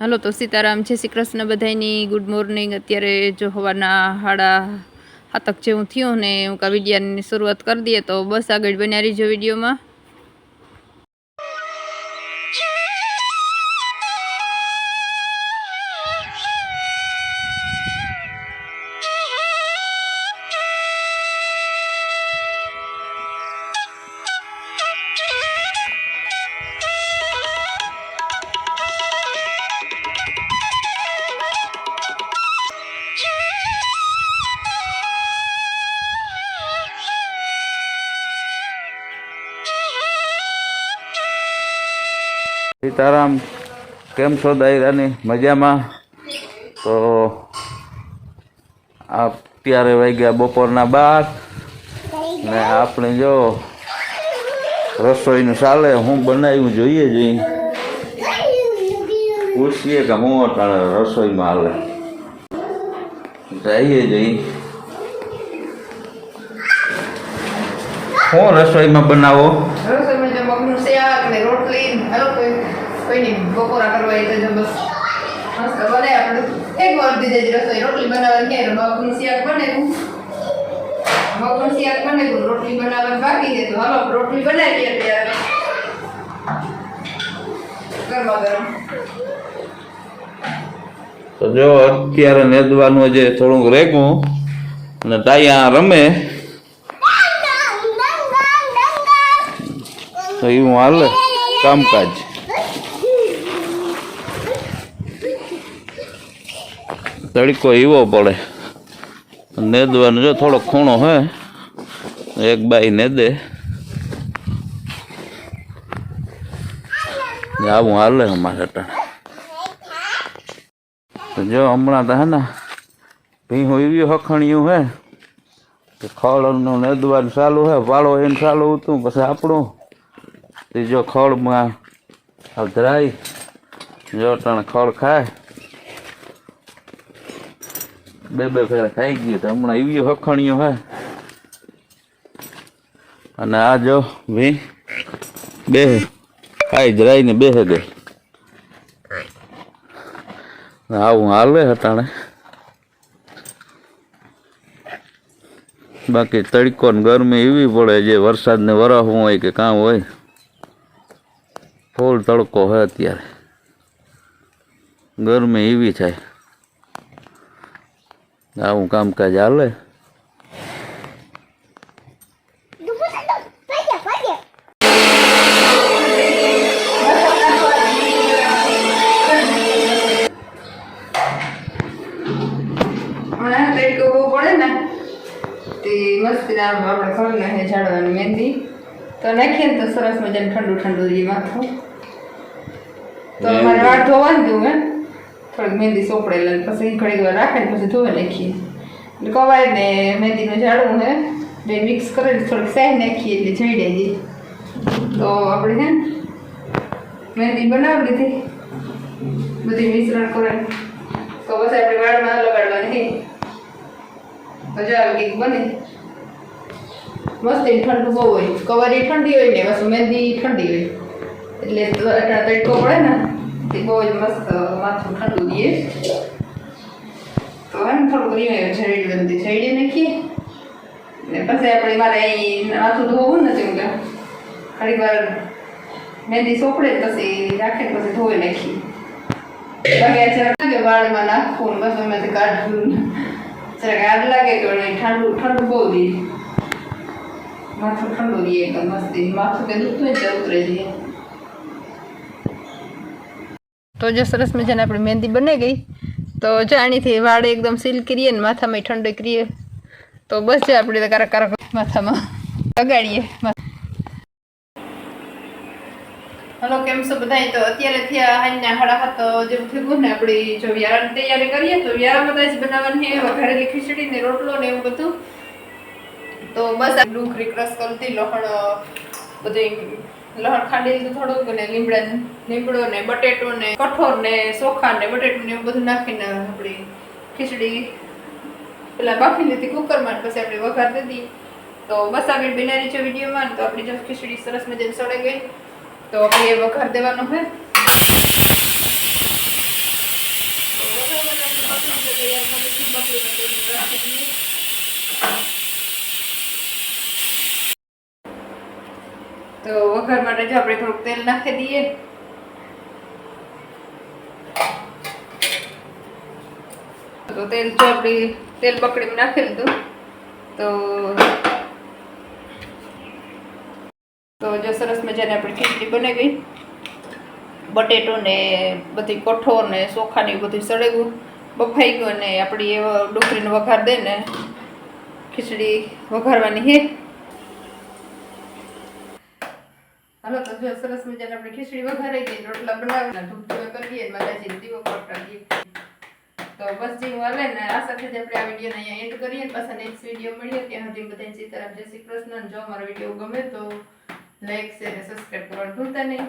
હાલો, તો સીતારામ, જય શ્રી કૃષ્ણ બધાની ગુડ મોર્નિંગ અત્યારે જો હવાના હાડા હાતક જેવું થયું ને હું કા વિડીયાની શરૂઆત કરી દઈએ તો બસ આગળ બન્યા રહીજો વિડીયોમાં. સીતારામ, કેમ છો દાયરાની મજામાં? તો અત્યારે વાગ્યા બપોરના બાદ ને આપણે જો રસોઈનું ચાલે, હું બનાવ્યું જોઈએ જોઈએ પૂછીએ કે હું રસોઈમાં હાલે. જઈએ જઈએ શું રસોઈમાં બનાવો. રસોઈમાં જો મગનું શાક ને રોટલી હાલો કોઈ કોઈની બપોરા કરવા એ તો બસ મસ્ત બને આપણે. એક વાર દીધે જ રસોઈ. રોટલી બનાવવાની કે મગનું શાક બને મગનું શાક બને રોટલી બનાવવાની બાકી છે. તો હાલો રોટલી બનાવીએ ગરમા ગરમ. તો જો અત્યારે નેદવાનું જે થોડુંક રેગું અને આ રમે. તો એવું હાલે? કામકાજ. તડકો એવો પડે. નેદવાનો જો થોડો ખૂણો હે, એક બાઈ નેદે. દે આવું હાલે અમારે અટાણે. તો જો હમણાં તો હે ને, ભીહું એવી હખણિયું હે, કે ખળનું નેદવાનું ચાલુ હે પાળો એને ચાલુ હતું, પછી આપણું તે જો ખળમાં અધરાય જો તને ખળ ખાય. બે બે ફેરા ખાઈ ગયું તો હમણાં એવી હખણિયું હે. અને આ જો ભી બે ખાઈ જરાય ને બેસે ગઈ આવું હાલે હટાણે. બાકી તડકો ગરમી એવી પડે જે વરસાદ ને વરસવું હોય કે કામ હોય. ફૂલ તડકો હોય અત્યારે. ગરમી એવી થાય. આવું કામકાજ હાલે. આપણે નાખે ઝાડવાની મહેંદી. તો નાખીએ ને તો સરસ મજાનું ઠંડુ ઠંડુ રહે માથું. તો અમારે વાળ ધોવાનું દેવું એમ. થોડીક મહેંદી સોપડેલા ને પછી ઘડીક વાર રાખે ને પછી ધોવે નાખીએ. એટલે કવાય ને મહેંદીનું ઝાડવું હે બે મિક્સ કરીને થોડીક સાઈ નાખીએ એટલે જઈ જાય. તો આપણે હે ને મહેંદી બનાવી લીધી. બધી મિશ્રણ કરે. તો પછી આપણે વાળમાં લગાડવાની મજા આવે કંઈક બને. મસ્ત ઠંડુ બહુ હોય. કવારી ઠંડી હોય ને બસ મહેંદી ઠંડી હોય. એટલે તો તડકો પડે ને તે બહુ જ મસ્ત માથું ઠંડુ દે તો એમ થોડુંક રીમે જડી બધી જડી નાખીએ. ને પછી આપણે મારે અહીં માથું ધોવું ને હું કે ઘણી વાર મહેંદી સોપડે પછી રાખે પછી ધોઈ નાખી બાકી જરાક વાળમાં નાખવું ને બસ અમે કાઢવું જરાક આગ લાગે તો ઠંડુ ઠંડુ બહુ દે માથું ઠંડુ દે એકદમ મસ્તી માથું કે દુખતું હોય તો ઉતરે જઈએ તો જો સરસ મજાને આપણી મહેંદી બની ગઈ. તો જાણીથી વાળ એકદમ સીલ કરીએ ને માથામાં ઠંડો કરીએ. તો બસ જે આપણે કારક કારક માથામાં લગાડીએ. હલો, કેમ છો બધા તો અત્યારે થયા હાલના હાડા હાથ થયું ને આપણે જો વ્યારાની તૈયારી કરીએ તો વ્યારામાં જ બનાવવાની વઘારેલી ખીચડી ને રોટલો ને એવું બધું. તો બસ ડુંગળી ક્રશ કરતી લોહણ બધું લહણ ખાંડી લીધું થોડુંક ને લીમડા લીમડો ને બટેટો ને કઠોર ને ચોખા ને બટેટું ને એવું બધું નાખીને આપણી ખીચડી પેલા બાફી લીધી કુકરમાં પછી આપણે વઘાર દીધી. તો બસ આગળ બનાવી છે વિડીયોમાં તો આપણી જો ખીચડી સરસ મજાની સળે ગઈ. તો આપણે એ વઘાર દેવાનો હે. Thank બકરીમાં તેલ રાખી દઈએ તો વઘાર માટે જો આપણે થોડુંક તેલ નાખી દઈએ. તો તેલ જો આપણી તેલ બકડીમાં નાખી લીધું તો તો જો સરસ મજાની આપણી ખીચડી બની ગઈ બટેટો ને બધી કઠોળ ને ચોખાની બધું સળેગું બફાઈ ગયું અને આપણી એવો ડુંગળીનો વઘાર દે ને ખીચડી વઘારવાની હે. હાલો, તો જો સરસ મજાની આપણે ખીચડી વઘારી દઈએ રોટલા બનાવીને ધૂપ ધૂવે કરીએ માતાજી દીવો પ્રગટાવીએ તો બસ જે હાલે ને, આ સાથે જ આપણે આ વિડીયોને અહીંયા એન્ડ કરીએ પાછા નેક્સ્ટ વીડિયો મળીએ. ત્યાં સુધી બધાને સીતારામ, જય શ્રી કૃષ્ણ. જો અમારો વીડિયો ગમે તો લાઈક શેર અને સબસ્ક્રાઈબ કરવાનું ભૂલતા નહીં.